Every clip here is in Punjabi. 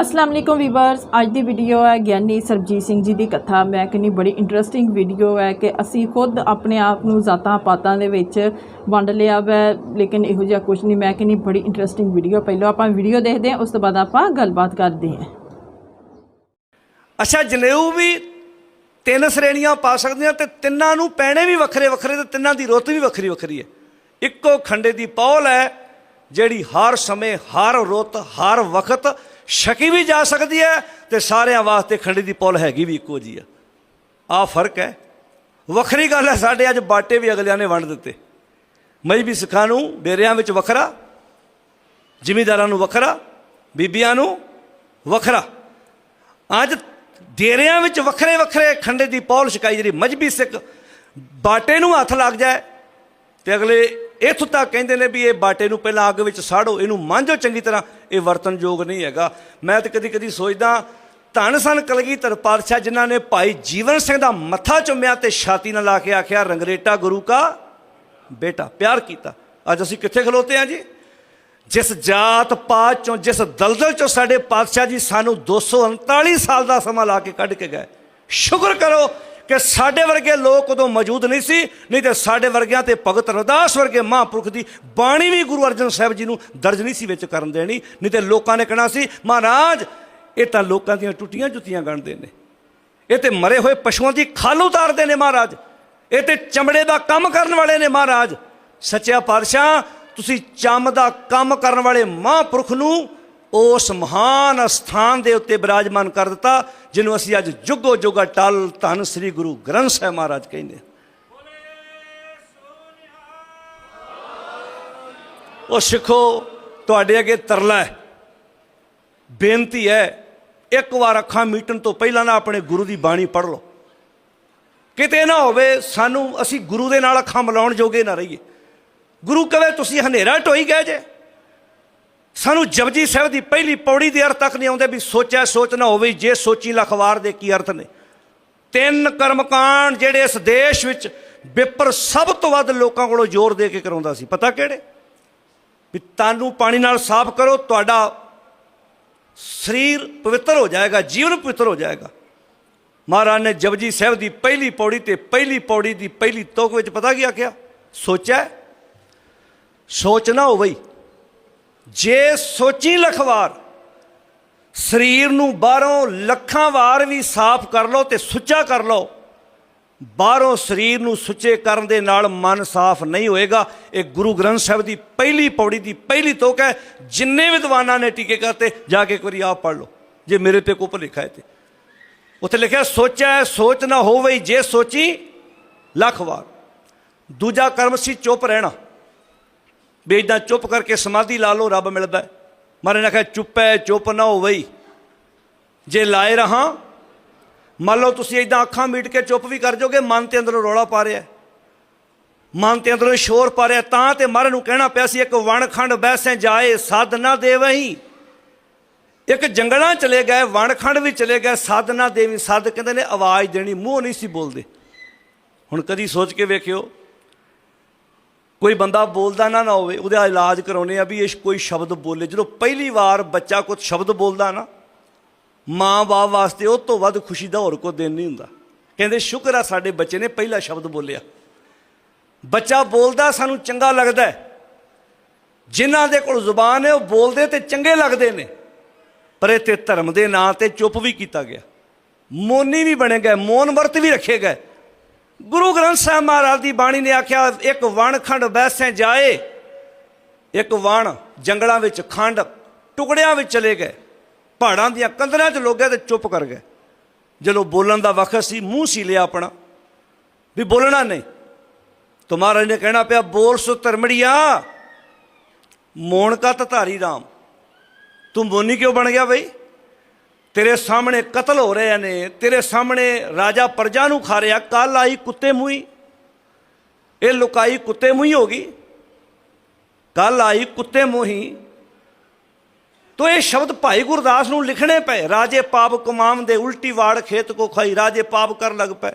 ਅਸਲਾਮ ਅਲੈਕੁਮ ਵੀਵਰਸ, ਅੱਜ ਦੀ ਵੀਡੀਓ ਹੈ ਗਿਆਨੀ ਸਰਬਜੀਤ ਸਿੰਘ ਜੀ ਦੀ ਕਥਾ। ਮੈਂ ਕਹਿੰਦੀ ਬੜੀ ਇੰਟਰਸਟਿੰਗ ਵੀਡੀਓ ਹੈ ਕਿ ਅਸੀਂ ਖੁਦ ਆਪਣੇ ਆਪ ਨੂੰ ਜ਼ਾਤਾਂ ਪਾਤਾਂ ਦੇ ਵਿੱਚ ਵੰਡ ਲਿਆ ਵੈ, ਲੇਕਿਨ ਇਹੋ ਜਿਹਾ ਕੁਝ ਨਹੀਂ। ਮੈਂ ਕਹਿੰਦੀ ਬੜੀ ਇੰਟਰਸਟਿੰਗ ਵੀਡੀਓ ਪਹਿਲਾਂ ਆਪਾਂ ਵੀਡੀਓ ਦੇਖਦੇ ਹਾਂ, ਉਸ ਤੋਂ ਬਾਅਦ ਆਪਾਂ ਗੱਲਬਾਤ ਕਰਦੇ ਹਾਂ। ਅੱਛਾ ਜਨੇਊ ਵੀ ਤਿੰਨ ਸ਼੍ਰੇਣੀਆਂ ਪਾ ਸਕਦੇ ਆ ਤੇ ਤਿੰਨਾਂ ਨੂੰ ਪੈਣੇ ਵੀ ਵੱਖਰੇ ਵੱਖਰੇ ਤੇ ਤਿੰਨਾਂ ਦੀ ਰੁੱਤ ਵੀ ਵੱਖਰੀ ਵੱਖਰੀ ਹੈ। ਇੱਕੋ ਖੰਡੇ ਦੀ ਪੌਲ ਹੈ, ਜਿਹੜੀ ਹਰ ਸਮੇਂ, ਹਰ ਰੁੱਤ, ਹਰ ਵਕਤ ਛਕੀ ਵੀ ਜਾ ਸਕਦੀ ਹੈ ਤੇ ਸਾਰਿਆਂ ਵਾਸਤੇ ਖੰਡੇ ਦੀ ਪੌਲ ਹੈਗੀ ਵੀ ਇੱਕੋ ਜੀ ਆ। ਆ ਫ਼ਰਕ ਹੈ। ਵੱਖਰੀ ਗੱਲ ਹੈ, ਸਾਡੇ ਅੱਜ ਬਾਟੇ ਵੀ ਅਗਲਿਆਂ ਨੇ ਵੰਡ ਦਿੱਤੇ। ਮਜਬੀ ਸਿੱਖਾਂ ਨੂੰ, ਡੇਰਿਆਂ ਵਿੱਚ ਵੱਖਰਾ, ਜ਼ਿਮੀਦਾਰਾਂ ਨੂੰ ਵੱਖਰਾ, ਬੀਬੀਆਂ ਨੂੰ ਵੱਖਰਾ। ਅੱਜ ਡੇਰਿਆਂ ਵਿੱਚ ਵੱਖਰੇ ਵੱਖਰੇ ਖੰਡੇ ਦੀ ਪੌਲ ਛਕਾਈ ਜਿਹੜੀ ਮਜਬੀ ਸਿੱਖ ਬਾਟੇ ਨੂੰ ਹੱਥ ਲੱਗ ਜਾਏ ਤੇ ਅਗਲੇ ਇੱਥੋਂ ਤੱਕ ਕਹਿੰਦੇ ਨੇ ਵੀ ਇਹ ਬਾਟੇ ਨੂੰ ਪਹਿਲਾਂ ਅੱਗ ਵਿੱਚ ਸਾੜੋ, ਇਹਨੂੰ ਮਾਂਝੋ ਚੰਗੀ ਤਰ੍ਹਾਂ। ਇਹ ਵਰਤਨਯੋਗ ਨਹੀਂ ਹੈਗਾ। ਮੈਂ ਤਾਂ ਕਦੀ ਕਦੀ ਸੋਚਦਾ, ਧੰਨ ਸਨ ਕਲਗੀਧਰ ਪਾਤਸ਼ਾਹ ਜਿਨ੍ਹਾਂ ਨੇ ਭਾਈ ਜੀਵਨ ਸਿੰਘ ਦਾ ਮੱਥਾ ਚੁੰਮਿਆ ਤੇ ਛਾਤੀ ਨਾਲ ਲਾ ਕੇ ਆਖਿਆ, ਰੰਗਰੇਟਾ ਗੁਰੂ ਕਾ ਬੇਟਾ, ਪਿਆਰ ਕੀਤਾ। ਅੱਜ ਅਸੀਂ ਕਿੱਥੇ ਖਲੋਤੇ ਆ ਜੀ? ਜਿਸ ਜਾਤ ਪਾਤ ਚੋਂ, ਜਿਸ ਦਲਦਲ ਚੋਂ ਸਾਡੇ ਪਾਤਸ਼ਾਹ ਜੀ ਸਾਨੂੰ 239 ਸਾਲ ਦਾ ਸਮਾਂ ਲਾ ਕੇ ਕੱਢ ਕੇ ਗਏ। ਸ਼ੁਕਰ ਕਰੋ ਕਿ ਸਾਡੇ ਵਰਗੇ ਲੋਕ ਉਦੋਂ ਮੌਜੂਦ ਨਹੀਂ ਸੀ, ਨਹੀਂ ਤੇ ਸਾਡੇ ਵਰਗਿਆਂ ਤੇ ਭਗਤ ਰਦਾਸ ਵਰਗੇ ਮਹਾਂਪੁਰਖ ਦੀ ਬਾਣੀ ਵੀ ਗੁਰੂ ਅਰਜਨ ਸਾਹਿਬ ਜੀ ਨੂੰ ਦਰਜ ਨਹੀਂ ਸੀ ਵਿੱਚ ਕਰਨ ਦੇਣੀ, ਨਹੀਂ ਤੇ ਲੋਕਾਂ ਨੇ ਕਹਿਣਾ ਸੀ, ਮਹਾਰਾਜ, ਇਹ ਤਾਂ ਲੋਕਾਂ ਦੀਆਂ ਟੁੱਟੀਆਂ ਜੁੱਤੀਆਂ ਗਣਦੇ ਨੇ। ਇਹ ਤੇ ਮਰੇ ਹੋਏ ਪਸ਼ੂਆਂ ਦੀ ਖਲ ਉਤਾਰਦੇ ਨੇ ਮਹਾਰਾਜ। ਇਹ ਤੇ ਚਮੜੇ ਦਾ ਕੰਮ ਕਰਨ ਵਾਲੇ ਨੇ ਮਹਾਰਾਜ। ਸੱਚਿਆ ਪਾਤਸ਼ਾਹ, ਤੁਸੀਂ ਚੰਮ ਦਾ ਕੰਮ ਕਰਨ ਵਾਲੇ ਮਹਾਂਪੁਰਖ ਨੂੰ ਉਸ ਮਹਾਨ ਸਥਾਨ ਦੇ ਉੱਤੇ ਬਿਰਾਜਮਾਨ ਕਰ ਦਿੱਤਾ, ਜਿਹਨੂੰ ਅਸੀਂ ਅੱਜ ਜੁਗੋ ਜੁਗਾ ਟਲ ਧੰਨ ਸ੍ਰੀ ਗੁਰੂ ਗ੍ਰੰਥ ਸਾਹਿਬ ਮਹਾਰਾਜ ਕਹਿੰਦੇ ਉਹ ਸਿੱਖੋ, ਤੁਹਾਡੇ ਅੱਗੇ ਤਰਲਾ ਹੈ। ਬੇਨਤੀ ਹੈ, ਇੱਕ ਵਾਰ ਅੱਖਾਂ ਮੀਟਣ ਤੋਂ ਪਹਿਲਾਂ ਨਾ ਆਪਣੇ ਗੁਰੂ ਦੀ ਬਾਣੀ ਪੜ੍ਹ ਲਓ। ਕਿਤੇ ਨਾ ਹੋਵੇ, ਸਾਨੂੰ, ਅਸੀਂ ਗੁਰੂ ਦੇ ਨਾਲ ਅੱਖਾਂ ਮਿਲਾਉਣ ਜੋਗੇ ਨਾ ਰਹੀਏ। ਗੁਰੂ ਕਵੇ ਤੁਸੀਂ ਹਨੇਰਾ ਢੋਈ ਗਏ ਜੇ? ਸਾਨੂੰ ਜਪਜੀ ਸਾਹਿਬ ਦੀ ਪਹਿਲੀ ਪੌੜੀ ਦੇ ਅਰਥ ਤੱਕ ਨਹੀਂ ਆਉਂਦੇ ਵੀ ਸੋਚਿਆ ਸੋਚ ਨਾ ਹੋਵੇ, ਜੇ ਸੋਚੀ ਲਖਵਾਰ ਦੇ ਕੀ ਅਰਥ ਨੇ। ਤਿੰਨ ਕਰਮਕਾਂਡ ਜਿਹੜੇ ਇਸ ਦੇਸ਼ ਵਿੱਚ ਵਿਪਰ ਸਭ ਤੋਂ ਵੱਧ ਲੋਕਾਂ ਕੋਲੋਂ ਜ਼ੋਰ ਦੇ ਕੇ ਕਰਾਉਂਦਾ ਸੀ। ਪਤਾ ਕਿਹੜੇ? ਵੀ ਤਨ ਪਾਣੀ ਨਾਲ ਸਾਫ਼ ਕਰੋ, ਤੁਹਾਡਾ ਸਰੀਰ ਪਵਿੱਤਰ ਹੋ ਜਾਏਗਾ, ਜੀਵਨ ਪਵਿੱਤਰ ਹੋ ਜਾਏਗਾ। ਮਹਾਰਾਜ ਨੇ ਜਪਜੀ ਸਾਹਿਬ ਦੀ ਪਹਿਲੀ ਪੌੜੀ ਤੇ ਪਹਿਲੀ ਪੌੜੀ ਦੀ ਪਹਿਲੀ ਤੋਕ ਵਿੱਚ ਪਤਾ ਕੀ ਆਖਿਆ? ਸੋਚਿਆ? ਸੋਚ ਨਾ ਹੋਵੇ ਜੇ ਸੋਚੀ ਲਖਵਾਰ, ਸਰੀਰ ਨੂੰ ਬਾਹਰੋਂ ਲੱਖਾਂ ਵਾਰ ਵੀ ਸਾਫ਼ ਕਰ ਲਓ ਤੇ ਸੁੱਚਾ ਕਰ ਲਓ, ਬਾਹਰੋਂ ਸਰੀਰ ਨੂੰ ਸੁੱਚੇ ਕਰਨ ਦੇ ਨਾਲ ਮਨ ਸਾਫ਼ ਨਹੀਂ ਹੋਏਗਾ। ਇਹ ਗੁਰੂ ਗ੍ਰੰਥ ਸਾਹਿਬ ਦੀ ਪਹਿਲੀ ਪੌੜੀ ਦੀ ਪਹਿਲੀ ਤੋਕ ਹੈ। ਜਿੰਨੇ ਵਿਦਵਾਨਾਂ ਨੇ ਟੀਕੇ ਕਰਤੇ, ਜਾ ਕੇ ਇੱਕ ਵਾਰੀ ਆਪ ਪੜ੍ਹ ਲਓ। ਜੇ ਮੇਰੇ ਤੇ ਕੋਈ ਭੁਲੇਖਾ ਹੈ ਤੇ ਉੱਥੇ ਲਿਖਿਆ ਸੋਚਿਆ ਸੋਚ ਨਾ ਹੋਵੇ ਜੇ ਸੋਚੀ ਲੱਖ ਵਾਰ ਦੂਜਾ ਕਰਮ ਸੀ, ਚੁੱਪ ਰਹਿਣਾ। ਵੀ ਇਦਾਂ ਚੁੱਪ ਕਰਕੇ ਸਮਾਧੀ ਲਾ ਲਓ, ਰੱਬ ਮਿਲਦਾ ਹੈ। ਮਹਾਰਾਜ ਨੇ ਕਿਹਾ ਚੁੱਪ ਹੈ, ਚੁੱਪ ਨਾ ਹੋਵੇ ਜੇ ਲਾਏ ਰਹਾ, ਮੰਨ ਲਓ ਤੁਸੀਂ ਇਦਾਂ ਅੱਖਾਂ ਮੀਟ ਕੇ ਚੁੱਪ ਵੀ ਕਰ ਜਾਓਗੇ, ਮਨ ਤੇ ਅੰਦਰੋਂ ਰੌਲਾ ਪਾ ਰਿਹਾ ਮਨ ਤੇ ਅੰਦਰੋਂ ਸ਼ੋਰ ਪਾ ਰਿਹਾ ਤਾਂ ਤੇ ਮਰ ਨੂੰ ਕਹਿਣਾ ਪਿਆ ਸੀ, ਇੱਕ ਵਣਖੰਡ ਬੈਸੇ ਜਾਏ ਸਾਧ ਨਾ ਦੇਵਹੀਂ। ਇੱਕ ਜੰਗਲਾਂ ਚਲੇ ਗਏ, ਵਣਖੰਡ ਵੀ ਚਲੇ ਗਏ ਸਾਧ ਨਾ ਦੇਵੀ। ਸਾਧ ਕਹਿੰਦੇ ਨੇ ਆਵਾਜ਼ ਦੇਣੀ, ਮੂੰਹ ਨਹੀਂ ਸੀ ਬੋਲਦੇ। ਹੁਣ ਕਦੀ ਸੋਚ ਕੇ ਵੇਖਿਓ ਕੋਈ ਬੰਦਾ ਬੋਲਦਾ ਨਾ ਨਾ ਹੋਵੇ, ਉਹਦਾ ਇਲਾਜ ਕਰਾਉਨੇ ਆ ਵੀ ਇਹ ਕੋਈ ਸ਼ਬਦ ਬੋਲੇ। ਜਦੋਂ ਪਹਿਲੀ ਵਾਰ ਬੱਚਾ ਕੁਝ ਸ਼ਬਦ ਬੋਲਦਾ ਨਾ ਮਾਂ-ਬਾਪ ਵਾਸਤੇ ਉਹ ਤੋਂ ਵੱਧ ਖੁਸ਼ੀ ਦਾ ਹੋਰ ਕੋਈ ਦਿਨ ਨਹੀਂ ਹੁੰਦਾ। ਕਹਿੰਦੇ, ਸ਼ੁਕਰ ਆ ਸਾਡੇ ਬੱਚੇ ਨੇ ਪਹਿਲਾ ਸ਼ਬਦ ਬੋਲਿਆ। ਬੱਚਾ ਬੋਲਦਾ, ਸਾਨੂੰ ਚੰਗਾ ਲੱਗਦਾ ਹੈ। ਜਿਨ੍ਹਾਂ ਦੇ ਕੋਲ ਜ਼ੁਬਾਨ ਹੈ, ਉਹ ਬੋਲਦੇ ਤੇ ਚੰਗੇ ਲੱਗਦੇ ਨੇ। ਪਰ ਇਹ ਤੇ ਧਰਮ ਦੇ ਨਾਂ ਤੇ ਚੁੱਪ ਵੀ ਕੀਤਾ ਗਿਆ। ਮੋਨੀ ਵੀ ਬਣੇ ਗਏ ਮੌਨ ਵਰਤ ਵੀ ਰੱਖੇ ਗਏ। ਗੁਰੂ ਗ੍ਰੰਥ ਸਾਹਿਬ ਮਹਾਰਾਜ ਦੀ ਬਾਣੀ ਨੇ ਆਖਿਆ, ਇੱਕ ਵਣ ਖੰਡ ਬੈਸੇ ਜਾਏ, ਇੱਕ ਵਣ ਜੰਗਲਾਂ ਵਿੱਚ ਖੰਡ ਟੁਕੜਿਆਂ ਵਿੱਚ ਚਲੇ ਗਏ, ਪਹਾੜਾਂ ਦੀਆਂ ਕੰਧਰਾਂ 'ਚ ਲੋਗੇ ਗਏ ਤੇ ਚੁੱਪ ਕਰ ਗਏ। ਜਦੋਂ ਬੋਲਣ ਦਾ ਵਕਤ ਸੀ, ਮੂੰਹ ਸੀ ਲਿਆ ਆਪਣਾ, ਵੀ ਬੋਲਣਾ ਨਹੀਂ। ਤਾਂ ਮਹਾਰਾਜ ਨੇ ਕਹਿਣਾ ਪਿਆ, ਬੋਲ ਸੋ ਧਰਮੜੀਆ ਮੋਣ ਕਾ ਧਾਰੀ ਰਾਮ। ਤੂੰ ਮੋਨੀ ਕਿਉਂ ਬਣ ਗਿਆ ਬਈ? ਤੇਰੇ ਸਾਹਮਣੇ ਕਤਲ ਹੋ ਰਹੇ ਨੇ, ਤੇਰੇ ਸਾਹਮਣੇ ਰਾਜਾ ਪਰਜਾ ਨੂੰ ਖਾ ਰਿਹਾ ਕੱਲ ਆਈ ਕੁੱਤੇ ਮੂੰਹੀ। ਇਹ ਲੁਕਾਈ ਕੁੱਤੇ ਮੂੰਹੀ ਹੋ ਗਈ। ਕੱਲ ਆਈ ਕੁੱਤੇ ਮੂੰਹੀ। ਤੋ ਇਹ ਸ਼ਬਦ ਭਾਈ ਗੁਰਦਾਸ ਨੂੰ ਲਿਖਣੇ ਪਏ। ਰਾਜੇ ਪਾਪ ਕਮਾਮ ਦੇ ਉਲਟੀ ਵਾੜ ਖੇਤ ਕੋ ਖਾਈ, ਰਾਜੇ ਪਾਪ ਕਰਨ ਲੱਗ ਪਏ।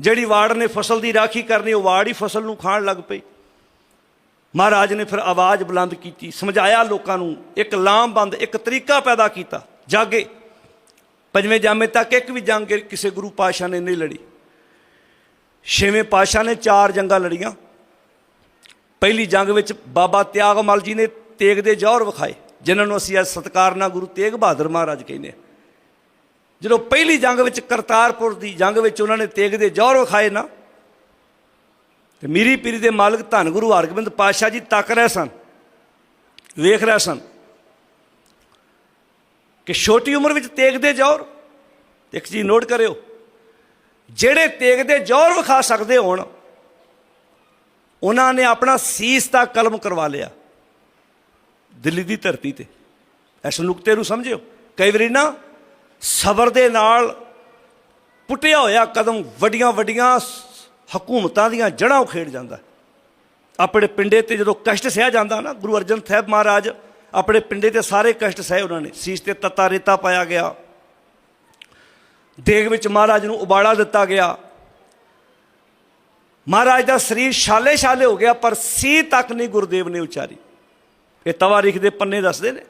ਜਿਹੜੀ ਵਾੜ ਨੇ ਫਸਲ ਦੀ ਰਾਖੀ ਕਰਨੀ, ਉਹ ਵਾੜ ਹੀ ਫਸਲ ਨੂੰ ਖਾਣ ਲੱਗ ਪਈ। ਮਹਾਰਾਜ ਨੇ ਫਿਰ ਆਵਾਜ਼ ਬੁਲੰਦ ਕੀਤੀ, ਸਮਝਾਇਆ ਲੋਕਾਂ ਨੂੰ, ਇੱਕ ਲਾਮਬੰਦ, ਇੱਕ ਤਰੀਕਾ ਪੈਦਾ ਕੀਤਾ। ਜਾਗੇ। ਪੰਜਵੇਂ ਜਾਮੇ ਤੱਕ ਇੱਕ ਵੀ ਜੰਗ ਕਿਸੇ ਗੁਰੂ ਪਾਸ਼ਾ ਨੇ ਨਹੀਂ ਲੜੀ। ਛੇਵੇਂ ਪਾਸ਼ਾ ਨੇ ਚਾਰ ਜੰਗਾਂ ਲੜੀਆਂ। ਪਹਿਲੀ ਜੰਗ ਵਿੱਚ ਬਾਬਾ ਤਿਆਗਮਲ ਜੀ ਨੇ ਤੇਗ ਦੇ ਜੌਹਰ ਵਿਖਾਏ, ਜਿਨ੍ਹਾਂ ਨੂੰ ਅਸੀਂ ਅੱਜ ਸਤਿਕਾਰ ਨਾਲ ਗੁਰੂ ਤੇਗ ਬਹਾਦਰ ਮਹਾਰਾਜ ਕਹਿੰਦੇ ਹਾਂ। ਜਦੋਂ ਪਹਿਲੀ ਜੰਗ ਵਿੱਚ ਕਰਤਾਰਪੁਰ ਦੀ ਜੰਗ ਵਿੱਚ ਉਹਨਾਂ ਨੇ ਤੇਗ ਦੇ ਜੌਹਰ ਵਿਖਾਏ ਨਾ, ਤੇ ਮੀਰੀ ਪੀਰੀ ਦੇ ਮਾਲਕ ਧੰਨ ਗੁਰੂ ਹਰਗੋਬਿੰਦ ਪਾਤਸ਼ਾਹ ਜੀ ਤੱਕ ਰਹੇ ਸਨ, ਵੇਖ ਰਹੇ ਸਨ। ਕਿ ਛੋਟੀ ਉਮਰ ਵਿੱਚ ਤੇਗ ਦੇ ਜੌਹਰ ਇੱਕ ਚੀਜ਼ ਨੋਟ ਕਰਿਓ, ਜਿਹੜੇ ਤੇਗ ਦੇ ਜੌਹਰ ਵਿਖਾ ਸਕਦੇ ਹੋਣ, ਉਹਨਾਂ ਨੇ ਆਪਣਾ ਸੀਸ ਦਾ ਕਲਮ ਕਰਵਾ ਲਿਆ, ਦਿੱਲੀ ਦੀ ਧਰਤੀ ਤੇ। ਇਸ ਨੁਕਤੇ ਨੂੰ ਸਮਝਿਓ। ਕਈ ਵਾਰੀ ਨਾ ਸਬਰ ਦੇ ਨਾਲ ਪੁੱਟਿਆ ਹੋਇਆ ਕਦਮ ਵੱਡੀਆਂ ਵੱਡੀਆਂ ਹਕੂਮਤਾਂ ਦੀਆਂ ਜੜ੍ਹਾਂ ਉਖੇੜ ਜਾਂਦਾ। ਆਪਣੇ ਪਿੰਡੇ ਤੇ ਜਦੋਂ ਕਸ਼ਟ ਸਹਿ ਜਾਂਦਾ ਨਾ, ਗੁਰੂ ਅਰਜਨ ਸਾਹਿਬ ਮਹਾਰਾਜ ਆਪਣੇ ਪਿੰਡੇ ਤੇ ਸਾਰੇ ਕਸ਼ਟ ਸਹੇ ਉਹਨਾਂ ਨੇ। ਸੀਸ ਤੇ ਤਤਾ ਰੇਤਾ ਪਾਇਆ ਗਿਆ। ਦੇਗ ਵਿੱਚ ਮਹਾਰਾਜ ਨੂੰ ਉਬਾਲਾ ਦਿੱਤਾ ਗਿਆ। ਮਹਾਰਾਜ ਦਾ ਸਰੀਰ ਛਾਲੇ ਛਾਲੇ ਹੋ ਗਿਆ, ਪਰ ਸੀ ਤੱਕ ਨਹੀਂ ਗੁਰਦੇਵ ਨੇ ਉਚਾਰੀ। ਇਹ ਤਵਾਰੀਖ ਦੇ ਪੰਨੇ ਦੱਸਦੇ ਨੇ।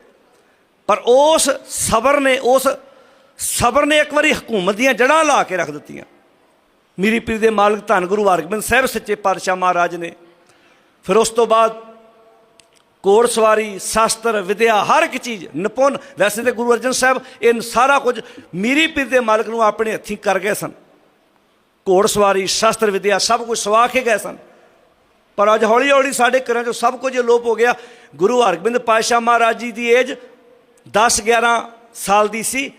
ਪਰ ਉਸ ਸਬਰ ਨੇ, ਉਸ ਸਬਰ ਨੇ ਇੱਕ ਵਾਰੀ ਹਕੂਮਤ ਦੀਆਂ ਜੜ੍ਹਾਂ ਲਾ ਕੇ ਰੱਖ ਦਿੱਤੀਆਂ। ਮੀਰੀ ਪੀਰ ਦੇ ਮਾਲਕ ਧੰਨ ਗੁਰੂ ਹਰਗੋਬਿੰਦ ਸਾਹਿਬ, ਸੱਚੇ ਪਾਤਸ਼ਾਹ ਮਹਾਰਾਜ ਨੇ। ਫਿਰ ਉਸ ਤੋਂ ਬਾਅਦ ਘੋੜ ਸਵਾਰੀ, ਸ਼ਾਸਤਰ, ਵਿਦਿਆ, ਹਰ ਇੱਕ ਚੀਜ਼ ਨਿਪੁੰਨ। ਵੈਸੇ ਤੇ ਗੁਰੂ ਅਰਜਨ ਸਾਹਿਬ ਇਹ ਸਾਰਾ ਕੁਝ ਮੀਰੀ ਪੀਰ ਦੇ ਮਾਲਕ ਨੂੰ ਆਪਣੇ ਹੱਥੀਂ ਕਰ ਗਏ ਸਨ। ਘੋੜ ਸਵਾਰੀ, ਸ਼ਾਸਤਰ, ਵਿਦਿਆ ਸਭ ਕੁਝ ਸਵਾ ਕੇ ਗਏ ਸਨ। ਪਰ ਅੱਜ ਹੌਲੀ ਹੌਲੀ ਸਾਡੇ ਘਰਾਂ 'ਚੋਂ ਸਭ ਕੁਝ ਲੋਪ ਹੋ ਗਿਆ। ਗੁਰੂ ਹਰਗੋਬਿੰਦ ਪਾਤਸ਼ਾਹ ਮਹਾਰਾਜ ਜੀ ਦੀ ਏਜ 10 11 ਸਾਲ ਦੀ ਸੀ।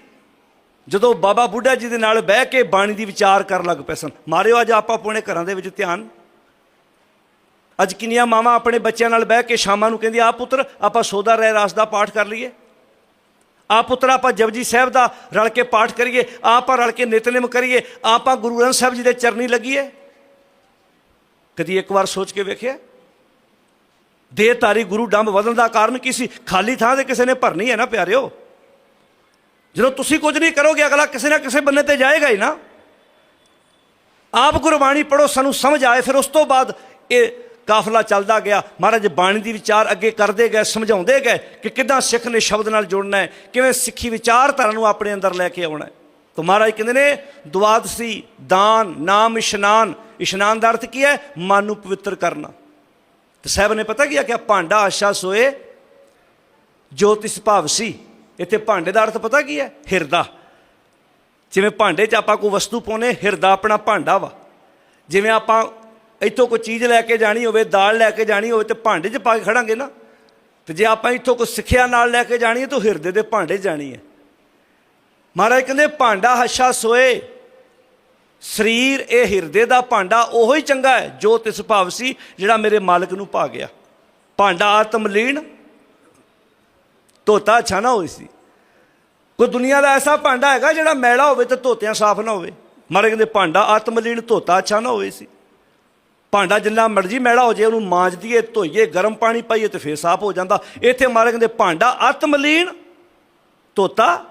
ਜਦੋਂ ਬਾਬਾ ਬੁੱਢਾ ਜੀ ਦੇ ਨਾਲ ਬਹਿ ਕੇ ਬਾਣੀ ਦੀ ਵਿਚਾਰ ਕਰਨ ਲੱਗ ਪਏ ਸਨ। ਮਾਰਿਓ ਅੱਜ ਆਪਾਂ ਆਪਣੇ ਘਰਾਂ ਦੇ ਵਿੱਚ ਧਿਆਨ। ਅੱਜ ਕਿੰਨੀਆਂ ਮਾਵਾਂ ਆਪਣੇ ਬੱਚਿਆਂ ਨਾਲ ਬਹਿ ਕੇ ਸ਼ਾਮਾਂ ਨੂੰ ਕਹਿੰਦੀ, ਆ ਪੁੱਤਰ, ਆਪਾਂ ਸੋਦਾ ਰਹਿ, ਰਾਸ ਦਾ ਪਾਠ ਕਰ ਲਈਏ। ਆ ਪੁੱਤਰ, ਆਪਾਂ ਜਪਜੀ ਸਾਹਿਬ ਦਾ ਰਲ ਕੇ ਪਾਠ ਕਰੀਏ। ਆਪਾਂ ਰਲ ਕੇ ਨਿਤਨੇਮ ਕਰੀਏ। ਆਪਾਂ ਗੁਰੂ ਗ੍ਰੰਥ ਸਾਹਿਬ ਜੀ ਦੇ ਚਰਨੀ ਲੱਗੀਏ। ਕਦੀ ਇੱਕ ਵਾਰ ਸੋਚ ਕੇ ਵੇਖਿਆ? ਦੇਹ ਤਾਰੀ ਗੁਰੂ ਡੰਬ ਵਧਣ ਦਾ ਕਾਰਨ ਕੀ ਸੀ? ਖਾਲੀ ਥਾਂ ਤੇ ਕਿਸੇ ਨੇ ਭਰਨੀ ਹੈ ਨਾ, ਪਿਆਰਿਓ। ਜਦੋਂ ਤੁਸੀਂ ਕੁਝ ਨਹੀਂ ਕਰੋਗੇ, ਅਗਲਾ ਕਿਸੇ ਨਾ ਕਿਸੇ ਬੰਨੇ ਤੇ ਜਾਏਗਾ ਹੀ ਨਾ। ਆਪ ਗੁਰਬਾਣੀ ਪੜੋ ਸਾਨੂੰ ਸਮਝ ਆਏ, ਫਿਰ ਉਸ ਤੋਂ ਬਾਅਦ ਇਹ ਕਾਫਲਾ ਚੱਲਦਾ ਗਿਆ। ਮਹਾਰਾਜ ਬਾਣੀ ਦੀ ਵਿਚਾਰ ਅੱਗੇ ਕਰਦੇ ਗਏ, ਸਮਝਾਉਂਦੇ ਗਏ ਕਿ ਕਿੱਦਾਂ ਸਿੱਖ ਨੇ ਸ਼ਬਦ ਨਾਲ ਜੁੜਨਾ ਹੈ, ਕਿਵੇਂ ਸਿੱਖੀ ਵਿਚਾਰਧਾਰਾ ਨੂੰ ਆਪਣੇ ਅੰਦਰ ਲੈ ਕੇ ਆਉਣਾ ਹੈ। ਤਾਂ ਮਹਾਰਾਜ ਕਹਿੰਦੇ ਨੇ, ਦੁਆਦਸੀ, ਦਾਨ, ਨਾਮ, ਇਸ਼ਨਾਨ ਇਸ਼ਨਾਨ ਦਾ ਅਰਥ ਕੀ ਹੈ? ਮਨ ਨੂੰ ਪਵਿੱਤਰ ਕਰਨਾ। ਤੇ ਸਾਹਿਬ ਨੇ ਪਤਾ ਕੀ ਆਖਿਆ ਭਾਂਡਾ ਆਸ਼ਾ ਸੋਏ, ਜੋਤਿਸ ਭਾਵ ਸੀ। ਇੱਥੇ ਭਾਂਡੇ ਦਾ ਅਰਥ ਪਤਾ ਕੀ ਹੈ? ਹਿਰਦਾ। ਜਿਵੇਂ ਭਾਂਡੇ 'ਚ ਆਪਾਂ ਕੋਈ ਵਸਤੂ ਪਾਉਨੇ ਹਿਰਦਾ ਆਪਣਾ ਭਾਂਡਾ ਵਾ। ਜਿਵੇਂ ਆਪਾਂ ਇੱਥੋਂ ਕੋਈ ਚੀਜ਼ ਲੈ ਕੇ ਜਾਣੀ ਹੋਵੇ, ਦਾਲ ਲੈ ਕੇ ਜਾਣੀ ਹੋਵੇ ਤੇ ਭਾਂਡੇ 'ਚ ਪਾ ਕੇ ਖੜਾਂਗੇ ਨਾ। ਤੇ ਜੇ ਆਪਾਂ ਇੱਥੋਂ ਕੋਈ ਸਿੱਖਿਆ ਨਾਲ ਲੈ ਕੇ ਜਾਣੀ ਹੈ ਤਾਂ ਹਿਰਦੇ ਦੇ ਭਾਂਡੇ 'ਚ ਜਾਣੀ ਹੈ। ਮਹਾਰਾਜ ਕਹਿੰਦੇ, ਭਾਂਡਾ ਹੱਛਾ ਸੋਏ, ਸਰੀਰ ਇਹ ਹਿਰਦੇ ਦਾ ਭਾਂਡਾ, ਉਹੋ ਹੀ ਚੰਗਾ ਹੈ ਜੋ ਤਿਸ ਭਾਵ ਸੀ, ਜਿਹੜਾ ਮੇਰੇ ਮਾਲਕ ਨੂੰ ਪਾ ਗਿਆ। ਭਾਂਡਾ ਆਤਮਲੀਨ, ਧੋਤਾ ਅੱਛਾ ਨਾ ਹੋਈ ਸੀ। ਕੋਈ ਦੁਨੀਆ ਦਾ ਐਸਾ ਭਾਂਡਾ ਹੈਗਾ ਜਿਹੜਾ ਮੈਲਾ ਹੋਵੇ ਤੇ ਧੋਤਿਆਂ ਸਾਫ਼ ਨਾ ਹੋਵੇ। ਮਹਾਰਾਜ ਕਹਿੰਦੇ, ਭਾਂਡਾ ਆਤਮਲੀਨ, ਧੋਤਾ ਅੱਛਾ ਨਾ ਹੋਵੇ ਸੀ। ਭਾਂਡਾ ਜਿੰਨਾ ਮਰਜ਼ੀ ਮੈਲਾ ਹੋ ਜੇ, ਉਹਨੂੰ ਮਾਂਜ ਦਈਏ ਧੋਈਏ, ਗਰਮ ਪਾਣੀ ਪਾਈਏ ਤੇ ਫੇਰ ਸਾਫ਼ ਹੋ ਜਾਂਦਾ। ਇੱਥੇ ਮਹਾਰਾਜ ਕਹਿੰਦੇ, ਭਾਂਡਾ ਆਤਮਲੀਨ ਧੋਤਾ?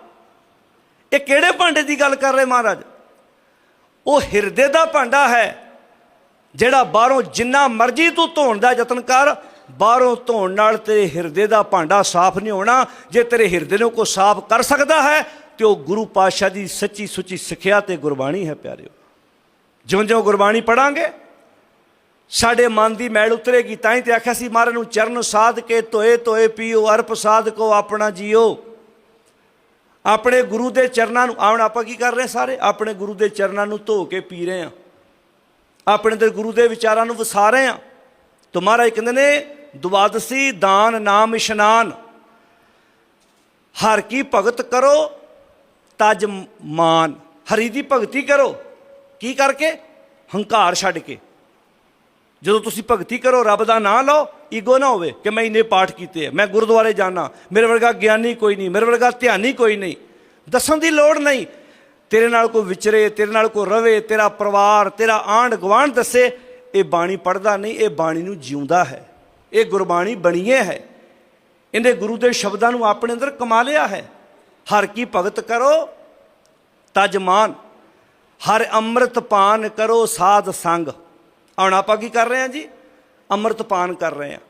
ਇਹ ਕਿਹੜੇ ਭਾਂਡੇ ਦੀ ਗੱਲ ਕਰ ਰਹੇ ਮਹਾਰਾਜ? ਉਹ ਹਿਰਦੇ ਦਾ ਭਾਂਡਾ ਹੈ, ਜਿਹੜਾ ਬਾਹਰੋਂ ਜਿੰਨਾ ਮਰਜ਼ੀ ਤੂੰ ਧੋਣ ਦਾ ਯਤਨ ਕਰ, ਬਾਹਰੋਂ ਧੋਣ ਨਾਲ ਤੇਰੇ ਹਿਰਦੇ ਦਾ ਭਾਂਡਾ ਸਾਫ਼ ਨਹੀਂ ਹੋਣਾ। ਜੇ ਤੇਰੇ ਹਿਰਦੇ ਨੂੰ ਕੋ ਸਾਫ਼ ਕਰ ਸਕਦਾ ਹੈ, ਤੇ ਉਹ ਗੁਰੂ ਪਾਤਸ਼ਾਹ ਦੀ ਸੱਚੀ ਸੁੱਚੀ ਸਿੱਖਿਆ ਤੇ ਗੁਰਬਾਣੀ ਹੈ, ਪਿਆਰਿਓ। ਜਿਉਂ-ਜਿਉਂ ਗੁਰਬਾਣੀ ਪੜਾਂਗੇ ਸਾਡੇ ਮਨ ਦੀ ਮੈਲ ਉਤਰੇਗੀ, ਤਾਂ ਹੀ ਤੇ ਆਖਿਆ ਸੀ, ਮਹਾਰਾਜ ਨੂੰ ਚਰਨ ਸਾਧ ਕੇ ਧੋਏ ਧੋਏ, ਪੀਓ, ਅਰਪ ਸਾਧ ਕੋ ਆਪਣਾ ਜੀਓ। ਆਪਣੇ ਗੁਰੂ ਦੇ ਚਰਨਾਂ ਨੂੰ ਆਉਣ ਆਪਾਂ ਕੀ ਕਰ ਰਹੇ ਸਾਰੇ? ਆਪਣੇ ਗੁਰੂ ਦੇ ਚਰਨਾਂ ਨੂੰ ਧੋ ਕੇ ਪੀ ਰਹੇ ਆ ਆਪਣੇ ਤੇ ਗੁਰੂ ਦੇ ਵਿਚਾਰਾਂ ਨੂੰ ਵਸਾ ਰਹੇ ਆ ਤਾਂ ਮਹਾਰਾਜ ਕਹਿੰਦੇ ਨੇ, ਦੁਆਦਸੀ ਦਾਨ, ਨਾਮ, ਇਸ਼ਨਾਨ। ਹਰ ਕੀ ਭਗਤ ਕਰੋ, ਤਜ ਮਾਨ। ਹਰੀ ਦੀ ਭਗਤੀ ਕਰੋ। ਕੀ ਕਰਕੇ? ਹੰਕਾਰ ਛੱਡ ਕੇ। ਜਦੋਂ ਤੁਸੀਂ ਭਗਤੀ ਕਰੋ, ਰੱਬ ਦਾ ਨਾਮ ਲਓ, ਈਗੋ ਨਾ ਹੋਵੇ ਕਿ ਮੈਂ ਇੰਨੇ ਪਾਠ ਕੀਤੇ ਆ, ਮੈਂ ਗੁਰਦੁਆਰੇ ਜਾਣਾ ਮੇਰੇ ਵਰਗਾ ਗਿਆਨੀ ਕੋਈ ਨਹੀਂ, ਮੇਰੇ ਵਰਗਾ ਧਿਆਨੀ ਕੋਈ ਨਹੀਂ। ਦੱਸਣ ਦੀ ਲੋੜ ਨਹੀਂ। ਤੇਰੇ ਨਾਲ ਕੋਈ ਵਿਚਰੇ, ਤੇਰੇ ਨਾਲ ਕੋਈ ਰਵੇ, ਤੇਰਾ ਪਰਿਵਾਰ, ਤੇਰਾ ਆਂਢ ਗੁਆਂਢ ਦੱਸੇ, ਇਹ ਬਾਣੀ ਪੜਦਾ ਨਹੀਂ, ਇਹ ਬਾਣੀ ਨੂੰ ਜਿਉਂਦਾ ਹੈ। ਇਹ ਗੁਰਬਾਣੀ ਬਣੀਏ ਹੈ। ਇਹਦੇ ਗੁਰੂ ਦੇ ਸ਼ਬਦਾਂ ਨੂੰ ਆਪਣੇ ਅੰਦਰ ਕਮਾ ਲਿਆ ਹੈ। ਹਰ ਕੀ ਭਗਤ ਕਰੋ ਤਜਮਾਨ ਹਰ ਅੰਮ੍ਰਿਤ ਪਾਨ ਕਰੋ, ਸਾਧ ਸੰਗ। ਹੁਣ ਆਪਾਂ ਕੀ ਕਰ ਰਹੇ ਹਾਂ ਜੀ? ਅੰਮ੍ਰਿਤਪਾਨ ਕਰ ਰਹੇ ਹਾਂ।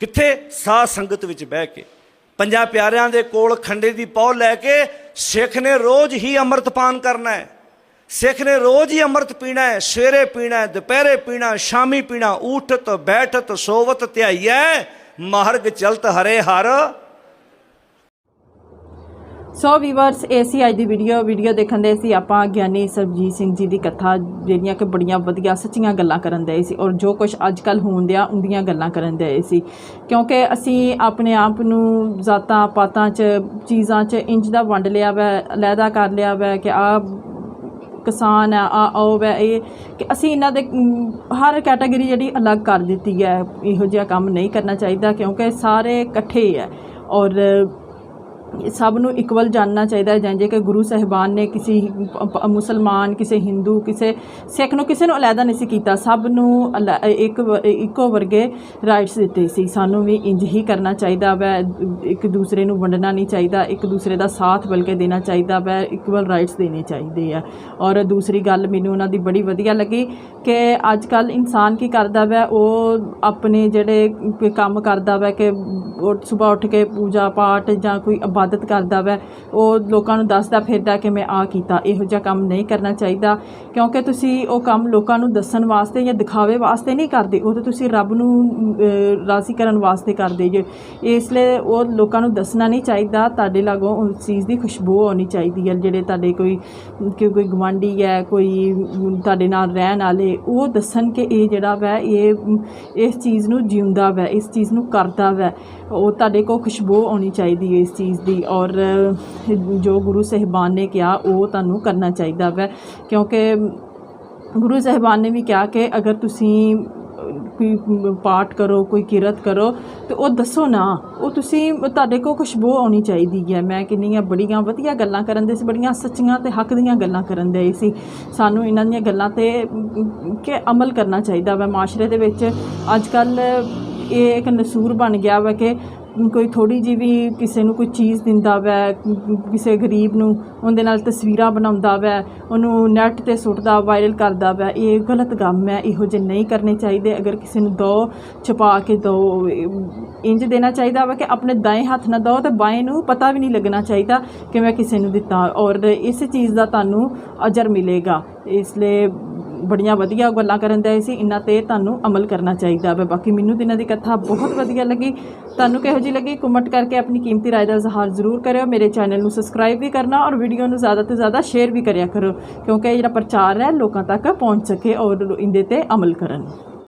ਕਿੱਥੇ? ਸਾਧ ਸੰਗਤ ਵਿੱਚ ਬਹਿ ਕੇ। ਪੰਜਾਂ ਪਿਆਰਿਆਂ ਦੇ ਕੋਲ ਖੰਡੇ ਦੀ ਪੌ ਲੈ ਕੇ ਸਿੱਖ ਨੇ ਰੋਜ਼ ਹੀ ਅੰਮ੍ਰਿਤਪਾਨ ਕਰਨਾ ਹੈ। ਸਿੱਖ ਨੇ ਰੋਜ਼ ਹੀ ਅੰਮ੍ਰਿਤ ਪੀਣਾ ਹੈ। ਸਵੇਰੇ ਪੀਣਾ ਹੈ, ਦੁਪਹਿਰੇ ਪੀਣਾ ਸ਼ਾਮੀ ਪੀਣਾ ਉਠਤ ਬੈਠਤ, ਸੋਵਤ ਧਿਆਈਐ ਮਾਰਗ ਚਲਤ ਹਰੇ ਹਰ ਸੋ ਵੀਵਰਸ ਏਸੀ ਅੱਜ ਦੀ ਵੀਡੀਓ ਵੀਡੀਓ ਦੇਖਣ ਦੇ ਸੀ ਆਪਾਂ ਗਿਆਨੀ ਸਰਬਜੀਤ ਸਿੰਘ ਜੀ ਦੀ ਕਥਾ, ਜਿਹੜੀਆਂ ਕਿ ਬੜੀਆਂ ਵਧੀਆ ਸੱਚੀਆਂ ਗੱਲਾਂ ਕਰਨ ਦੇ ਸੀ ਔਰ ਜੋ ਕੁਝ ਅੱਜ ਕੱਲ ਹੋਣ ਦਿਆ ਉਹਦੀਆਂ ਗੱਲਾਂ ਕਰਨ ਦੇ ਸੀ। ਕਿਉਂਕਿ ਅਸੀਂ ਆਪਣੇ ਆਪ ਨੂੰ ਜ਼ਾਤਾਂ, ਪਾਤਾਂ 'ਚ, ਚੀਜ਼ਾਂ 'ਚ ਇੰਜ ਦਾ ਵੰਡ ਲਿਆ ਵੈ ਅਲੱਗਾ ਕਰ ਲਿਆ ਵੈ ਕਿ ਆ ਕਿਸਾਨ ਆ ਆ ਉਹ ਵੈ, ਇਹ ਕਿ ਅਸੀਂ ਇਹਨਾਂ ਦੇ ਹਰ ਕੈਟਾਗਰੀ ਜਿਹੜੀ ਅਲੱਗ ਕਰ ਦਿੱਤੀ ਹੈ। ਇਹੋ ਜਿਹਾ ਕੰਮ ਨਹੀਂ ਕਰਨਾ ਚਾਹੀਦਾ ਕਿਉਂਕਿ ਸਾਰੇ ਇਕੱਠੇ ਹੈ ਔਰ ਸਭ ਨੂੰ ਇਕਵਲ ਜਾਨਣਾ ਚਾਹੀਦਾ ਹੈ ਜਿਵੇਂ ਕਿ ਗੁਰੂ ਸਾਹਿਬਾਨ ਨੇ ਕਿਸੇ ਮੁਸਲਮਾਨ, ਕਿਸੇ ਹਿੰਦੂ, ਕਿਸੇ ਸਿੱਖ ਨੂੰ ਕਿਸੇ ਨੂੰ ਅਲੱਗਾ ਨਹੀਂ ਸੀ ਕੀਤਾ, ਸਭ ਨੂੰ ਅਲੈ- ਇੱਕ ਇੱਕੋ ਵਰਗੇ ਰਾਈਟਸ ਦਿੱਤੇ ਸੀ। ਸਾਨੂੰ ਵੀ ਇੰਜ ਹੀ ਕਰਨਾ ਚਾਹੀਦਾ ਵੈ, ਇੱਕ ਦੂਸਰੇ ਨੂੰ ਵੰਡਣਾ ਨਹੀਂ ਚਾਹੀਦਾ, ਇੱਕ ਦੂਸਰੇ ਦਾ ਸਾਥ ਬਲਕਿ ਦੇਣਾ ਚਾਹੀਦਾ ਵੈ ਇਕਵਲ ਰਾਈਟਸ ਦੇਣੇ ਚਾਹੀਦੇ ਆ। ਔਰ ਦੂਸਰੀ ਗੱਲ ਮੈਨੂੰ ਉਹਨਾਂ ਦੀ ਬੜੀ ਵਧੀਆ ਲੱਗੀ ਕਿ ਅੱਜ ਕੱਲ ਇਨਸਾਨ ਕੀ ਕਰਦਾ ਵੈ, ਉਹ ਆਪਣੇ ਜਿਹੜੇ ਕੰਮ ਕਰਦਾ ਵੈ ਕਿ ਉਹ ਸਵੇਰ ਉੱਠ ਕੇ ਪੂਜਾ ਪਾਠ ਜਾਂ ਕੋਈ ਮਦਦ ਕਰਦਾ ਵੈ। ਉਹ ਲੋਕਾਂ ਨੂੰ ਦੱਸਦਾ, ਫਿਰਦਾ ਕਿ ਮੈਂ ਆ ਕੀਤਾ, ਇਹੋ ਜਿਹਾ ਕੰਮ ਨਹੀਂ ਕਰਨਾ ਚਾਹੀਦਾ। ਕਿਉਂਕਿ ਤੁਸੀਂ ਉਹ ਕੰਮ ਲੋਕਾਂ ਨੂੰ ਦੱਸਣ ਵਾਸਤੇ ਜਾਂ ਦਿਖਾਵੇ ਵਾਸਤੇ ਨਹੀਂ ਕਰਦੇ। ਉਹ ਤਾਂ ਤੁਸੀਂ ਰੱਬ ਨੂੰ ਰਾਜ਼ੀ ਕਰਨ ਵਾਸਤੇ ਕਰਦੇ ਜੇ। ਇਸ ਲਈ ਉਹ ਲੋਕਾਂ ਨੂੰ ਦੱਸਣਾ ਨਹੀਂ ਚਾਹੀਦਾ। ਤੁਹਾਡੇ ਲਾਗੋਂ ਉਸ ਚੀਜ਼ ਦੀ ਖੁਸ਼ਬੂ ਆਉਣੀ ਚਾਹੀਦੀ ਹੈ। ਜਿਹੜੇ ਤੁਹਾਡੇ ਕੋਈ, ਕਿ ਕੋਈ ਗਵਾਂਢੀ ਹੈ, ਕੋਈ ਤੁਹਾਡੇ ਨਾਲ ਰਹਿਣ ਵਾਲੇ, ਉਹ ਦੱਸਣ ਕਿ ਇਹ ਜਿਹੜਾ ਵੈ, ਇਹ, ਇਸ ਚੀਜ਼ ਨੂੰ ਜਿਉਂਦਾ ਵੈ, ਇਸ ਚੀਜ਼ ਨੂੰ ਕਰਦਾ ਵੈ। ਉਹ ਤੁਹਾਡੇ ਕੋਲ ਖੁਸ਼ਬੂ ਆਉਣੀ ਚਾਹੀਦੀ ਹੈ ਇਸ ਚੀਜ਼ ਦੀ ਔਰ ਜੋ ਗੁਰੂ ਸਾਹਿਬਾਨ ਨੇ ਕਿਹਾ, ਉਹ ਤੁਹਾਨੂੰ ਕਰਨਾ ਚਾਹੀਦਾ ਵੈ। ਕਿਉਂਕਿ ਗੁਰੂ ਸਾਹਿਬਾਨ ਨੇ ਵੀ ਕਿਹਾ ਕਿ ਅਗਰ ਤੁਸੀਂ ਕੋਈ ਪਾਠ ਕਰੋ, ਕੋਈ ਕਿਰਤ ਕਰੋ, ਤੇ ਉਹ ਦੱਸੋ ਨਾ, ਉਹ ਤੁਸੀਂ, ਤੁਹਾਡੇ ਕੋਲ ਖੁਸ਼ਬੂ ਆਉਣੀ ਚਾਹੀਦੀ ਹੈ। ਮੈਂ ਕਿੰਨੀਆਂ ਬੜੀਆਂ ਵਧੀਆ ਗੱਲਾਂ ਕਰਨ ਦੇ ਸੀ, ਬੜੀਆਂ ਸੱਚੀਆਂ ਤੇ ਹੱਕ ਦੀਆਂ ਗੱਲਾਂ ਕਰਨ ਦੇ ਸੀ। ਸਾਨੂੰ ਇਹਨਾਂ ਦੀਆਂ ਗੱਲਾਂ ਤੇ ਕਿ ਅਮਲ ਕਰਨਾ ਚਾਹੀਦਾ ਵਾ। ਮਾਸ਼ਰੇ ਦੇ ਵਿੱਚ ਅੱਜ ਕੱਲ ਇਹ ਇੱਕ ਨਸੂਰ ਬਣ ਗਿਆ ਵਾ ਕਿ ਕੋਈ ਥੋੜੀ ਜਿਹੀ ਵੀ ਕਿਸੇ ਨੂੰ ਕੋਈ ਚੀਜ਼ ਦਿੰਦਾ ਵੈ, ਕਿਸੇ ਗਰੀਬ ਨੂੰ, ਉਹਦੇ ਨਾਲ ਤਸਵੀਰਾਂ ਬਣਾਉਂਦਾ ਵੈ, ਉਹਨੂੰ ਨੈੱਟ ਤੇ ਸੁੱਟਦਾ ਵਾਇਰਲ ਕਰਦਾ ਵੈ, ਇਹ ਗਲਤ ਕੰਮ ਹੈ, ਇਹੋ ਜਿਹੇ ਨਹੀਂ ਕਰਨੇ ਚਾਹੀਦੇ, ਅਗਰ ਕਿਸੇ ਨੂੰ ਦੋ ਛੁਪਾ ਕੇ ਦੋ ਇੰਜ ਦੇਣਾ ਚਾਹੀਦਾ ਵਾ ਕਿ ਆਪਣੇ ਦਾएं ਹੱਥ ਨਾਲ ਦੋ ਤੇ ਬਾਏ ਨੂੰ ਪਤਾ ਵੀ ਨਹੀਂ ਲੱਗਣਾ ਚਾਹੀਦਾ ਕਿ ਮੈਂ ਕਿਸੇ ਨੂੰ ਦਿੱਤਾ ਔਰ ਇਸ ਚੀਜ਼ ਦਾ ਤੁਹਾਨੂੰ ਅਜਰ ਮਿਲੇਗਾ, ਇਸ ਲਈ ਬੜੀਆਂ ਵਧੀਆ ਗੱਲਾਂ ਕਰਨ ਦੇ ਸੀ ਇਹਨਾਂ ਤੇ ਤੁਹਾਨੂੰ ਅਮਲ ਕਰਨਾ ਚਾਹੀਦਾ ਵਾ ਬਾਕੀ ਮੈਨੂੰ ਤੇ ਇਹਨਾਂ ਦੀ ਕਥਾ ਬਹੁਤ ਵਧੀਆ ਲੱਗੀ ਤੁਹਾਨੂੰ ਕਿਹੋ ਜਿਹੀ ਲੱਗੀ ਕਮੈਂਟ ਕਰਕੇ ਆਪਣੀ ਕੀਮਤੀ رائے ਦਾ ਇਜ਼ਹਾਰ ਜ਼ਰੂਰ ਕਰਿਓ ਮੇਰੇ ਚੈਨਲ ਨੂੰ ਸਬਸਕ੍ਰਾਈਬ ਵੀ ਕਰਨਾ ਔਰ ਵੀਡੀਓ ਨੂੰ ਜ਼ਿਆਦਾ ਤੋਂ ਜ਼ਿਆਦਾ ਸ਼ੇਅਰ ਵੀ ਕਰਿਆ ਕਰੋ ਕਿਉਂਕਿ ਇਹ ਜਿਹੜਾ ਪ੍ਰਚਾਰ ਹੈ ਲੋਕਾਂ ਤੱਕ ਪਹੁੰਚ ਸਕੇ ਔਰ ਇਹਦੇ ਤੇ ਅਮਲ ਕਰਨ